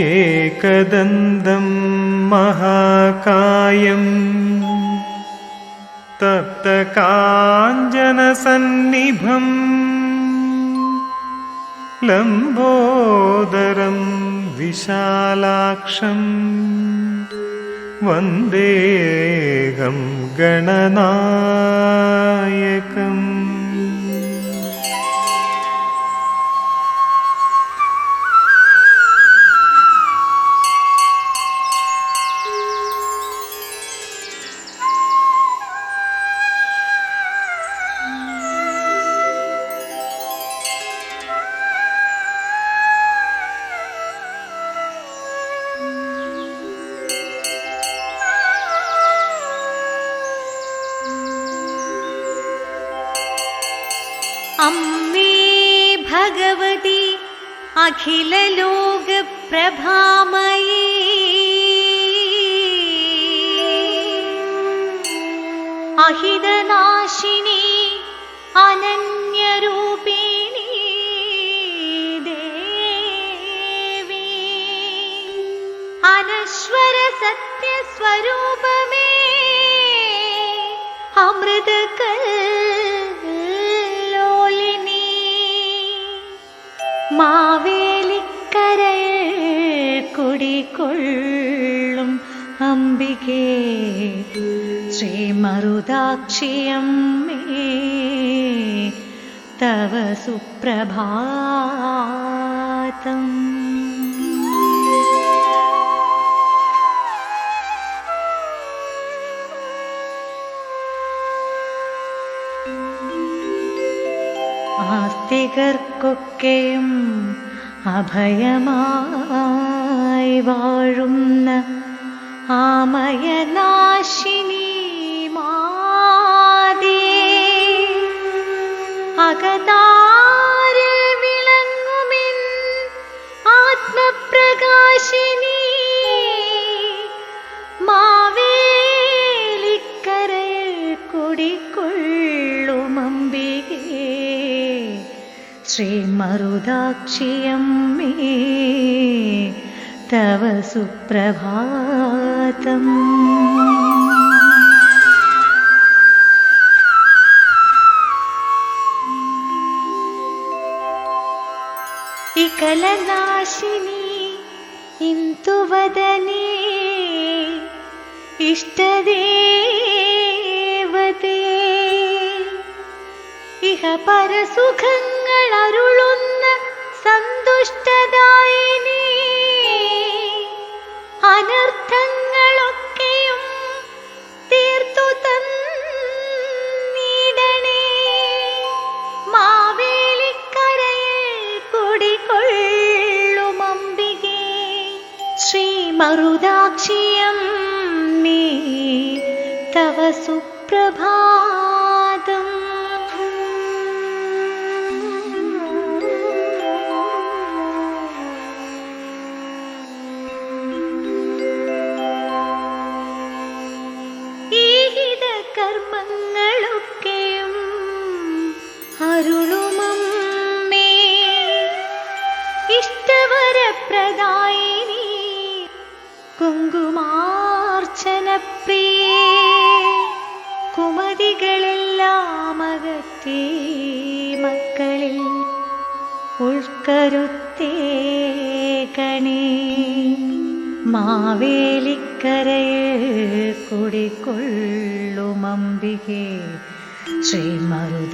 एकदन्तं महाकायम् तप्तकाञ्जनसन्निभम् लम्बोदरं विशालाक्षम् वन्देहं गणनायकम् अम्बे भगवति अखिललोकप्रभामये। अहिलनाशिणि अनन्यरूपिणि देवी। अनश्वरसत्यस्वरूपमे अमृतकल् അംബികേ ശ്രീമരുദാക്ഷിയമ്മേ തവ സുപ്രഭാതം ആസ്തികർക്കൊക്കെയും അഭയമായി വാഴുന്ന ആമയനാശിനി മാതേ. അകതാരിൽ വിളങ്ങുമിൻ ആത്മപ്രകാശിനി. മാവേലിക്കരയിൽ കുടിക്കൊള്ളുമമ്പികേ ശ്രീമരുദാക്ഷിയമ്മേ തവ സുപ്രഭാതം. ഇകലനാശിനി ഇന്തുവദനേ ഇഷ്ടദേവതേ. ഇഹ പരസുഖങ്ങൾ അരുളുന്ന സന്തുഷ്ടദായിനി അനർത്ഥങ്ങളൊക്കെയും തീർത്തു തന്നീടണേ. മാവേലിക്കരയിൽ കുടികൊള്ളുമമ്പികേ ശ്രീമരുദാക്ഷിയം നീ തവ സുപ്രഭാതം ഇഷ്ടവരപ്രദായിനി കുങ്കുമാർച്ചന പ്രിയേ കുമതികളെല്ലാം അകറ്റേ മക്കളിൽ ഉൾക്കരുത്തേ കണേ. മാവേലിക്കരയിൽ കുടിക്കൊള്ളുമമ്പികേ ശ്രീമരുദാക്ഷിയമ്മേ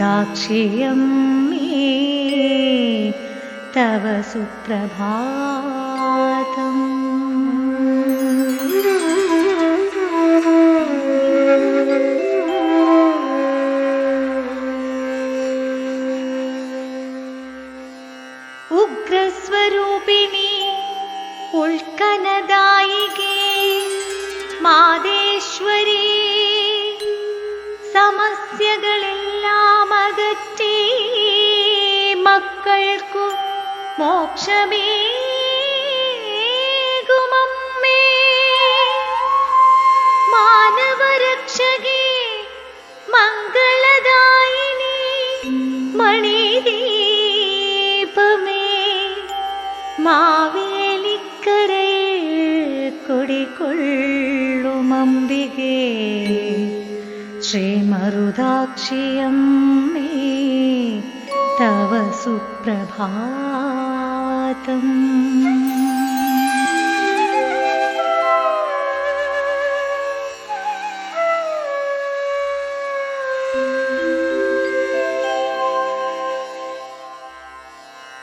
तव सुप्रभातम्। मोक्षमे गुमं मे। मानवरक्षगे मङ्गलदायिनि मणिदीपमे मावेलिकरे मणि श्रीमरुदाक्षियं मे। तव सुप्रभा സുപ്രഭാതം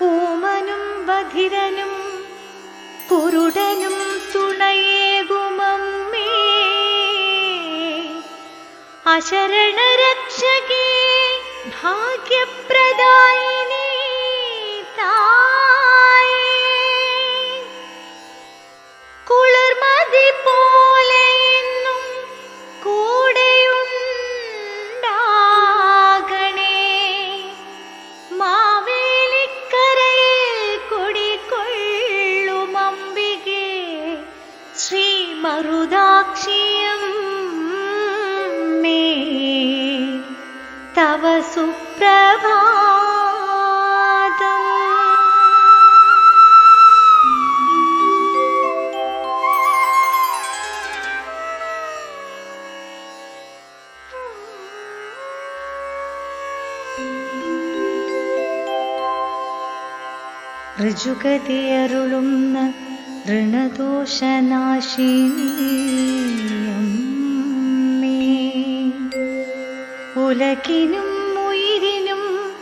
ഊമനും ബധിരനും കുരുടനും തുണയേകുമമ്മേ. അശരണരക്ഷകേ ഭാഗ്യപ്രദായിനി തായേ മറുദാക്ഷിയം മേ. തവ സുപ്രഭാതം. ഋജുഗതിയരുളുന്ന ഋണദോഷനാശിനിയമ്മേ ഉലകിനും ഉയിരിനും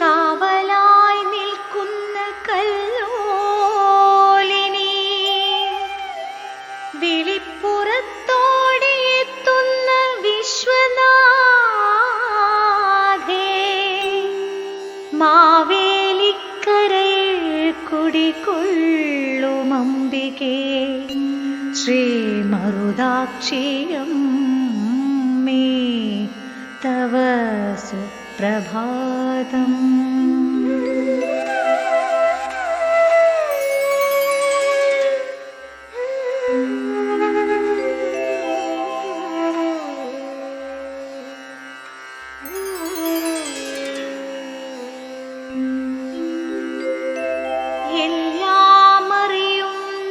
കാവലായി നിൽക്കുന്ന കല്ലോലിനി. വിളിപ്പുറത്തോടെയെത്തുന്ന വിശ്വനാഥേ. മാവേലിക്കരയിൽ കുടികൊള്ളുമംബികേ श्रीमरुदाक्षीयं मे तव सुप्रभातम्।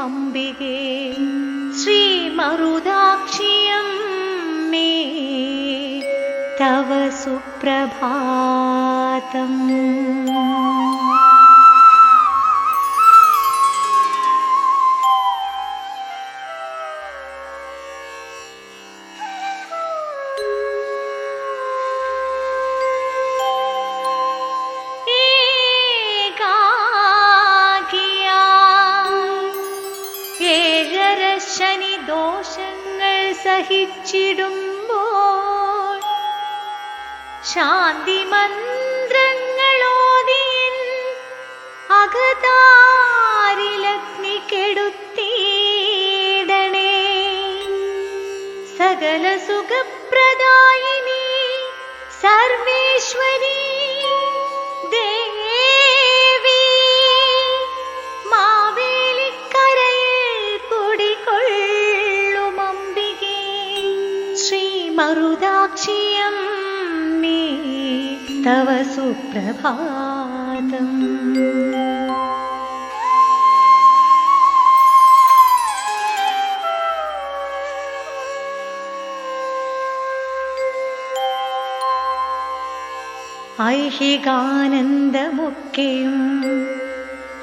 अम्बि श्रीमरुदाक्षं मे तव सुप्रभातम्। ദോഷങ്ങൾ സഹിച്ചിടുമ്പോൾ ശാന്തി മന്ത്രങ്ങളോതിയൻ അകതാരിലഗ്നി കെടുത്തിടണേ സകല സുഖപ്രദായിനി സർവേശ്വരി തവ സുപ്രഭാതം. ഐഹികാനന്ദമൊക്കെയും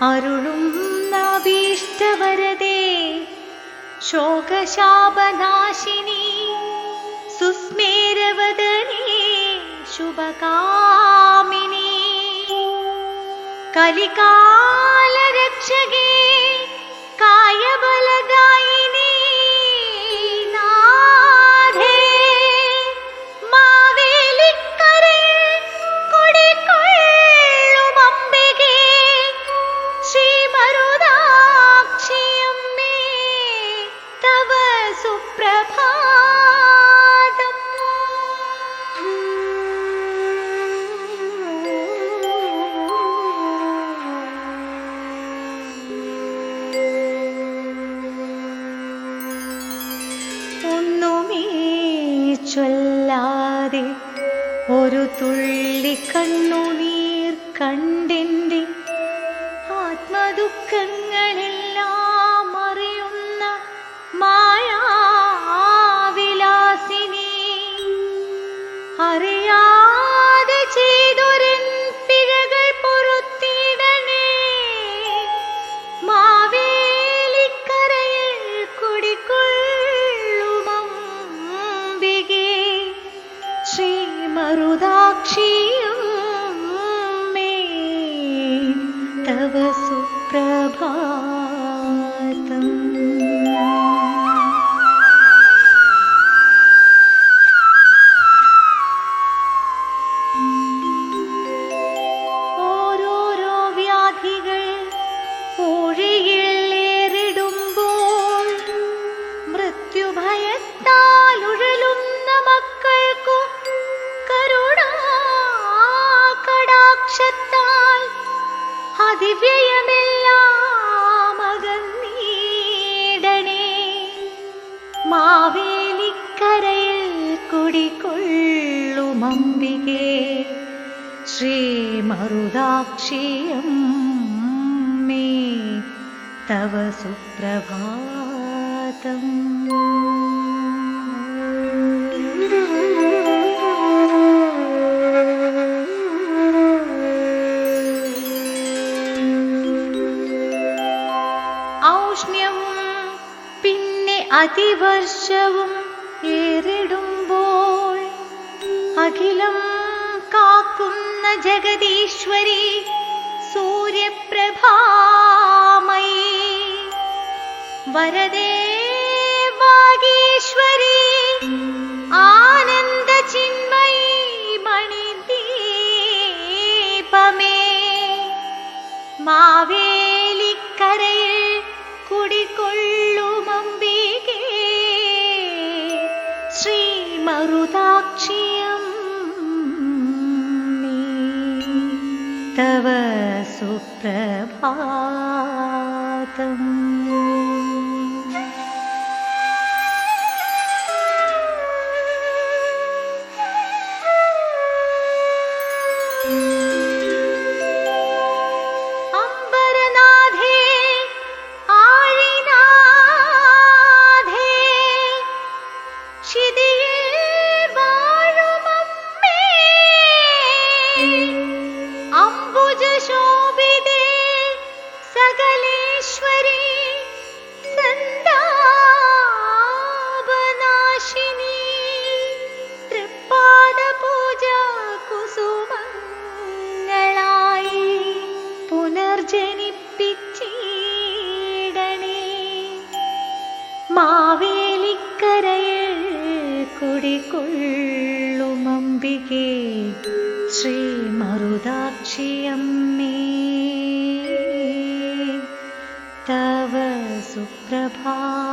അരുളും നവീഷ്ടവരതേ ശോകശാപനാശിനി मिनी कलिकालरक्षगे കാണാതെ ഒരു തുള്ളി കണ്ണുനീർ കണ്ടെന്റെ. ആത്മദുഃഖങ്ങൾ മരുദാക്ഷിയം മേ തവ സുപ്രഭാതം. ഔഷ്ണ്യവും പിന്നെ അതിവർഷവും ഏറിടുമ്പോൾ അഖിലം കാക്കുന്ന ജഗദീശ്വരി സൂര്യപ്രഭാമയി. വരദേ വാഗീശ്വരി ആനന്ദ ചിന്മയി മണിദീപമേ. മാവേലിക്കരയിൽ കുടികൊള്ളുമമ്പികേ. ശ്രീ മരുദാക്ഷിയം तव सुप्रभातम्। മാവേലിക്കരയിൽ കുടികൊള്ളുമംബികേ ശ്രീ മരുദാക്ഷിയമ്മേ തവ സുപ്രഭാതം